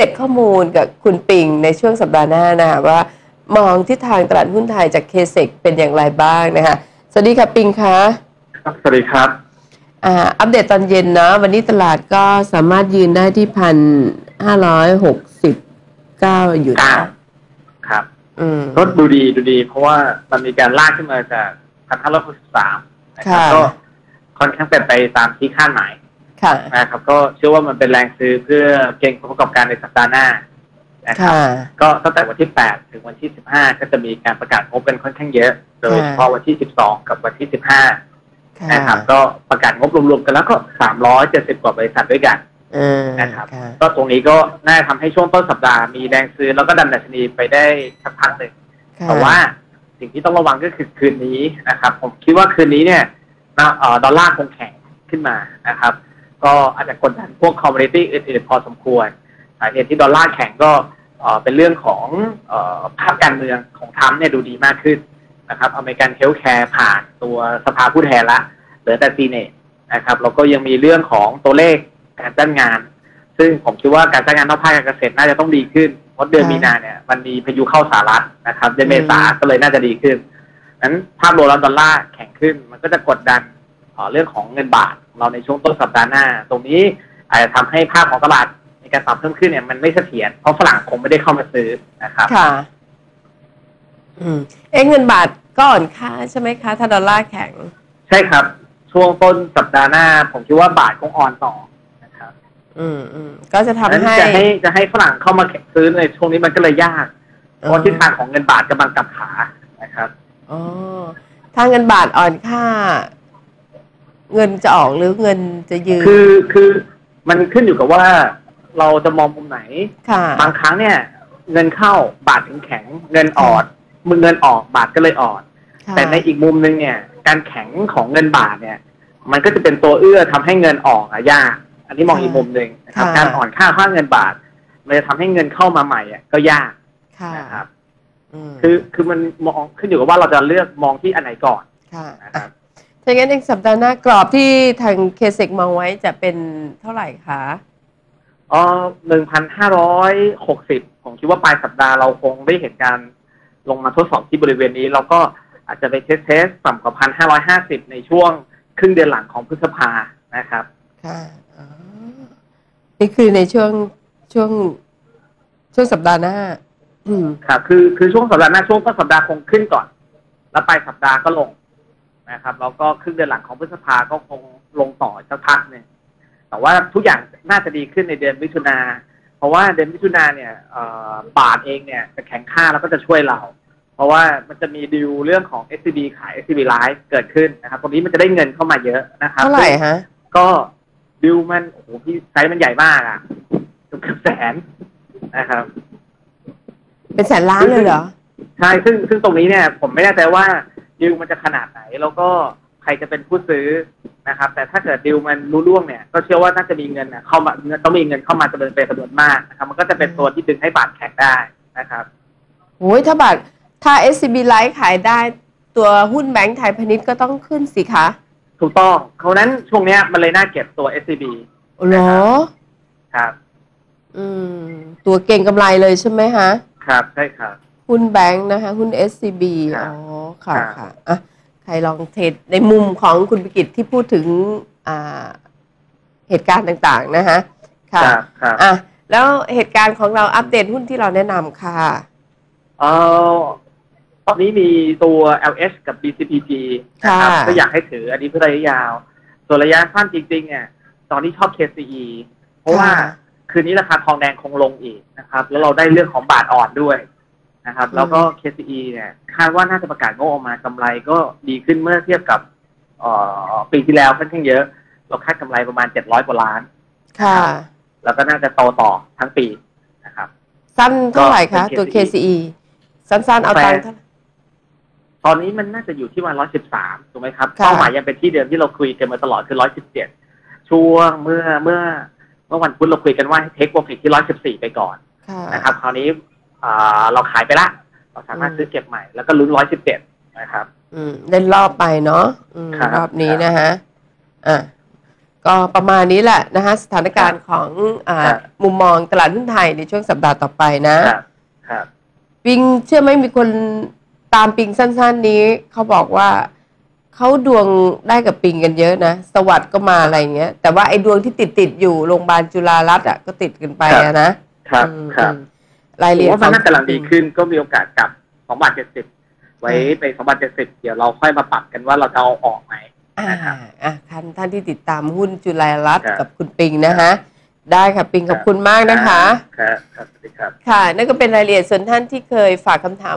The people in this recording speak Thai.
ดตข้อมูลกับคุณปิงในช่วงสัปดาห์หน้านะคะว่ามองทิศทางตลาดหุ้นไทยจากเคเซกเป็นอย่างไรบ้างนะคะสวัสดีค่ะปิงคะครับสวัสดีครับอ่าอัปเดตตอนเย็นเนาะวันนี้ตลาดก็สามารถยืนได้ที่พันห้าร้อยหกสิบเก้าอยู่เก้านะครับอืมรถดูดีดูดี เพราะว่ามันมีการลากขึ้นมาจากพันห้าร้อยหกสิบสามนะครับค่ะก็ค่อนข้างเป็นไปตามที่คาดหมาย ค่ะนะครับก็เชื่อว่ามันเป็นแรงซื้อเพื่อเก่งผลประกอบการในสัปดาห์หน้านะครับค่ะก็ตั้งแต่วันที่ 8 ถึงวันที่ 15 ก็จะมีการประกาศงบกันค่อนข้างเยอะ โดยเฉพาะวันที่ 12 กับวันที่ 15ค่ะนะครับ ก็ประกาศงบรวมๆกันแล้วก็ 370 กว่าบริษัทด้วยกันเออนะครับค่ะก็ตรงนี้ก็น่าจะทำให้ช่วงต้นสัปดาห์มีแรงซื้อแล้วก็ดันดัชนีไปได้สักพักหนึ่งค่ะแต่ว่าสิ่งที่ต้องระวังก็คือคืนนี้นะครับ ผมคิดว่าคืนนี้เนี่ยนะเอ่อดอลลาร์คงแข็งขึ้นมานะครับ ก็อาจจะกดดันพวกคอมมูนิตี้อื่นๆพอสมควรสาเหตุที่ดอลลาร์แข็งก็เอ่อเป็นเรื่องของเออภาพการเมืองของทรัมป์เนี่ยดูดีมากขึ้นนะครับอเมริกันเฮลท์แคร์ผ่านตัวสภาผู้แทนละเหลือแต่ซีเนตนะครับแล้วก็ยังมีเรื่องของตัวเลขการจ้างงาน ซึ่งผมคิดว่าการจ้างงานนอกภาคการเกษตรน่าจะต้องดีขึ้นเพราะเดือนค่ะมีนาเนี่ยมันมีพายุเข้าสหรัฐนะครับเดือนเมษาก็เลยน่าจะดีขึ้นนั้นภาพรวมแล้วดอลลาร์แข็งขึ้น มันก็จะกดดัน เอ่อเรื่องของเงินบาทของเราในช่วงต้นสัปดาห์หน้า ตรงนี้อาจจะทำให้ภาพของตลาดในการปรับเพิ่มขึ้นเนี่ยมันไม่เสถียรเพราะฝรั่งคงไม่ได้เข้ามาซื้อนะครับค่ะ อืมเอ้เงินบาทก็อ่อนค่าใช่ไหมคะถ้าดอลลาร์แข็ง ใช่ครับ ช่วงต้นสัปดาห์หน้า ผมคิดว่าบาทคงอ่อนต่อนะครับ อืมอืมก็จะทำนั้นให้จะให้จะให้ฝรั่งเข้ามาซื้อในช่วงนี้มันก็เลยยากเพราะทิศทางของเงินบาทกำลังกลับขานะครับอ๋อถ้าเงินบาทอ่อนค่า เงินจะออกหรือเงินจะยืนคือคือมันขึ้นอยู่กับว่าเราจะมองมุมไหนค่ะบางครั้งเนี่ย เงินเข้าบาทถึงแข็ง เงินออดมือเงินออกบาทก็เลยอ่อนค่ะแต่ในอีกมุมหนึ่งเนี่ย การแข็งของเงินบาทเนี่ย มันก็จะเป็นตัวเอื้อทำให้เงินออกอะยากอันนี้มองอีกมุมหนึ่งนะครับการอ่อนค่าค่าเงินบาท มันจะทำให้เงินเข้ามาใหม่อะก็ยากค่ะนะครับมคือคือมันมองขึ้นอยู่กับว่าเราจะเลือกมองที่อันไหนก่อนค่ะนะครับ ถ้างั้นในสัปดาห์หน้ากรอบที่ทางเคเซกมองไว้จะเป็นเท่าไหร่คะอ๋อหนึ่งพันห้าร้อยหกสิบผมคิดว่าปลายสัปดาห์เราคงได้เห็นการลงมาทดสอบที่บริเวณนี้ แล้วก็อาจจะไปเทสเทสต่ำกว่าพันห้าร้อยห้าสิบในช่วงครึ่งเดือนหลังของพฤษภานะครับ ค่ะอ๋อนี่คือในช่วงช่วงช่วงสัปดาห์หน้าอืมครับคือคือช่วงสัปดาห์หน้าช่วงต้นสัปดาห์คงขึ้นก่อน แล้วปลายสัปดาห์ก็ลง นะครับแล้วก็ครึ่งเดือนหลังของพฤษภาก็คงลงต่อสักพักหนึ่งแต่ว่าทุกอย่างน่าจะดีขึ้นในเดือนมิถุนาเพราะว่าเดือนมิถุนาเนี่ยเอ่อบาทเองเนี่ยจะแข็งค่าแล้วก็จะช่วยเรา เพราะว่ามันจะมีดีลเรื่องของ SCB ขาย SCB Live เกิดขึ้นนะครับตรงนี้มันจะได้เงินเข้ามาเยอะนะครับเท่าไหร่ฮะก็ดิวมันโอ้โหพี่ไซส์มันใหญ่มากอะเกือบแสนนะครับ เป็นแสนล้านเลยเหรอใช่ซึ่งซึ่งตรงนี้เนี่ย ผมไม่แน่ใจว่า ดิวมันจะขนาดไหน แล้วก็ใครจะเป็นผู้ซื้อนะครับ แต่ถ้าเกิดดิวมันรู้ล่วงเนี่ย ก็เชื่อว่าน่าจะมีเงินน่ะเข้ามาเงินต้องมีเงินเข้ามาจำนวนเป็นจำนวนมากนะครับ มันก็จะเป็นตัวที่ดึงให้บาทแข็งได้นะครับโอ้ยถ้าบาทถ้า SCB Life ขายได้ตัวหุ้นแบงก์ไทยพาณิชย์ก็ต้องขึ้นสิคะ ถูกต้องเพราะฉะนั้นช่วงเนี้ยมันเลยน่าเก็บตัว SCB เหรอ ครับ อืม ตัวเก่งกำไรเลยใช่ไหมฮะ ครับ ใช่ครับ หุ้นแบงค์นะคะ หุ้น SCB ครัอ๋บอ ค่ะครับค่ะอะใครลองเทรดในมุมของคุณปิกิจที่พูดถึงอ่าเหตุการณ์ต่างๆนะคะค่ะครับครับอะแล้วเหตุการณ์ของเราอัปเดตหุ้นที่เราแนะนำค่ะเอ่อตอนนี้มีตัว LH กับ BCPG นะครับค่ะก็อยากให้ถืออันนี้เพื่อระยะยาว ส่วนระยะสั้นจริงๆเนี่ยตอนนี้ชอบ KCE เพราะว่าค่ะคืนนี้ราคาทองแดงคงลงอีกนะครับ แล้วเราได้เรื่องของบาทอ่อนด้วย นะครับ แล้วก็ KCE เนี่ยคาดว่าน่าจะประกาศงบออกมากำไรก็ดีขึ้นเมื่อเทียบกับเอ่อปีที่แล้วค่อนข้างเยอะ เราคาดกำไรประมาณ700กว่าล้าน ค่ะ แล้วก็น่าจะโตต่อทั้งปีนะครับ สั้นเท่าไหร่คะก็เป็นตัว KCE KCE สั้นๆ เอาตังค์เท่าไหร่ตอนนี้มันน่าจะอยู่ที่วันร้อยสิบสามถูกไหมครับค่ะเป้าหมายยังเป็นที่เดิมที่เราคุยกันมาตลอดคือร้อยสิบเจ็ดช่วงเมื่อเมื่อเมื่อวันพุธเราคุยกันว่าให้เทคโปรฟิตที่ร้อยสิบสี่ไปก่อนค่ะนะครับ คราวนี้อ่า เราขายไปละ เราสามารถอืมซื้อเก็บใหม่แล้วก็ลุ้นร้อยสิบเจ็ดนะครับ อืมเล่นรอบไปเนาะอืมครับรอบนี้ครับนะฮะอะก็ประมาณนี้แหละนะคะสถานการณ์ของอาครับมุมมองตลาดหุ้นไทยในช่วงสัปดาห์ต่อไปนะครับครับ ปิงเชื่อไหมมีคนตามปิงสั้น ๆ นี้เขาบอกว่าเขาดวงได้กับปิงกันเยอะนะ สวัสด์ก็มาอะไรอย่างเงี้ย แต่ว่าไอ้ดวงที่ติดติดๆอยู่โรงพยาบาลจุฬารัตน์อะก็ติดกันไปอะนะครับอืมครับอืม รายละผเอีมยดว่ามันน่ากำลังดีขึ้นก็มีโอกาสกลับสองบาทเจ็ดสิบไว้ในสองบาทเจ็ดสิบเดี๋ยวเราค่อยมาปรับกันว่าเราจะเอาออกไหมอ่านะครับอะท่านท่านที่ติดตามหุ้นจุฬารัตน์ครับกับคุณปิงนะคะได้ค่ะปิงขอบคุณมากนะคะ ครับครับสวัสดีครับ ค่ะ นั่นก็เป็นรายละเอียดส่วนท่านที่เคยฝากคำถาม